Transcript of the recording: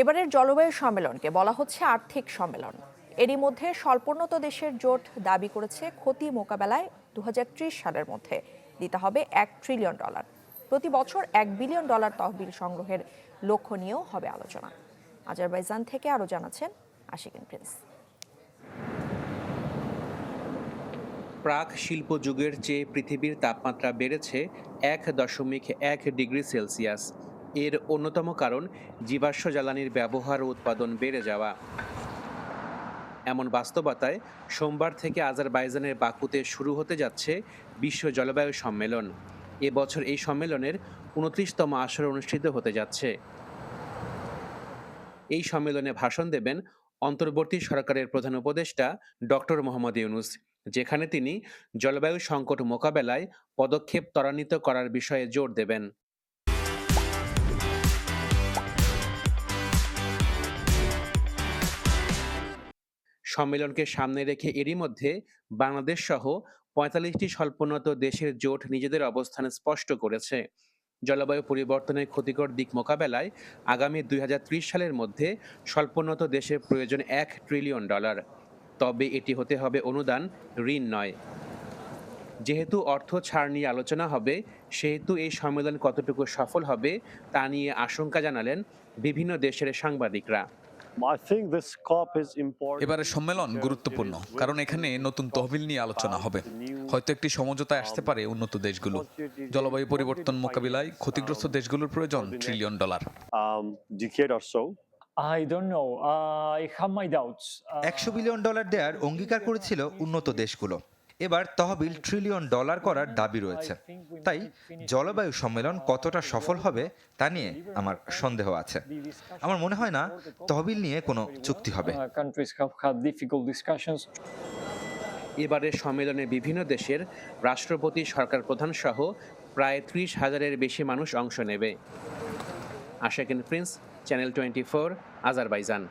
এবারের জলবায়ু সম্মেলনকে বলা হচ্ছে আর্থিক সম্মেলন। এরই মধ্যে স্বল্পোন্নত দেশের জোট দাবি করেছে ক্ষতি মোকাবেলায় দু সালের মধ্যে। দিতে হবে এক ট্রিলিয়ন ডলার প্রতি বছর এক বিলিয়ন ডলার তহবিল সংগ্রহের লক্ষ্য নিয়েও হবে আলোচনা। আজারবাইজান থেকে আরও জানাচ্ছেন আশিকিন প্রিন্স। প্রাক শিল্প যুগের চেয়ে পৃথিবীর তাপমাত্রা বেড়েছে এক দশমিক এক ডিগ্রি সেলসিয়াস। এর অন্যতম কারণ জীবাশ্ম জ্বালানির ব্যবহার ও উৎপাদন বেড়ে যাওয়া। এমন বাস্তবতায় সোমবার থেকে আজারবাইজানের বাকুতে শুরু হতে যাচ্ছে বিশ্ব জলবায়ু সম্মেলন। এবছর এই সম্মেলনের উনত্রিশতম আসর অনুষ্ঠিত হতে যাচ্ছে। এই সম্মেলনে ভাষণ দেবেন অন্তর্বর্তী সরকারের প্রধান উপদেষ্টা ডক্টর মোহাম্মদ ইউনুস, যেখানে তিনি জলবায়ু সংকট মোকাবেলায় পদক্ষেপ ত্বরান্বিত করার বিষয়ে জোর দেবেন। সম্মেলনকে সামনে রেখে এরই মধ্যে বাংলাদেশ সহ পঁয়তাল্লিশটি স্বল্পোন্নত দেশের জোট নিজেদের অবস্থান স্পষ্ট করেছে। জলবায়ু পরিবর্তনের ক্ষতিকর দিক মোকাবেলায় আগামী দুই হাজার ত্রিশ সালের মধ্যে স্বল্পোন্নত দেশের প্রয়োজন এক ট্রিলিয়ন ডলার। তবে এটি হতে হবে অনুদান, ঋণ নয়। যেহেতু অর্থ ছাড় নিয়ে আলোচনা হবে, সেহেতু এই সম্মেলন কতটুকু সফল হবে তা নিয়ে আশঙ্কা জানালেন বিভিন্ন দেশের সাংবাদিকরা। I think this COP is important. এবারের সম্মেলন গুরুত্বপূর্ণ কারণ এখানে নতুন তহবিল নিয়ে আলোচনা হবে হয়তো একটি সমঝোতায় আসতে পারে উন্নত দেশগুলো জলবায়ু পরিবর্তন মোকাবিলায় ক্ষতিগ্রস্ত দেশগুলোর প্রয়োজন trillion dollar um. Uh, I have my doubts. Uh, একশো বিলিয়ন ডলার দেওয়ার অঙ্গীকার করেছিল উন্নত দেশগুলো এবার তহবিল ট্রিলিয়ন ডলার করার দাবি রয়েছে। তাই জলবায়ু সম্মেলন কতটা সফল হবে তা নিয়ে আমার সন্দেহ আছে। আমার মনে হয় না তহবিল নিয়ে কোনো চুক্তি হবে। uh. এবারের সম্মেলনে বিভিন্ন দেশের রাষ্ট্রপতি সরকার প্রধান সহ প্রায় ত্রিশ হাজারের বেশি মানুষ অংশ নেবে। আশাকিন prince channel twenty four Azerbaijan.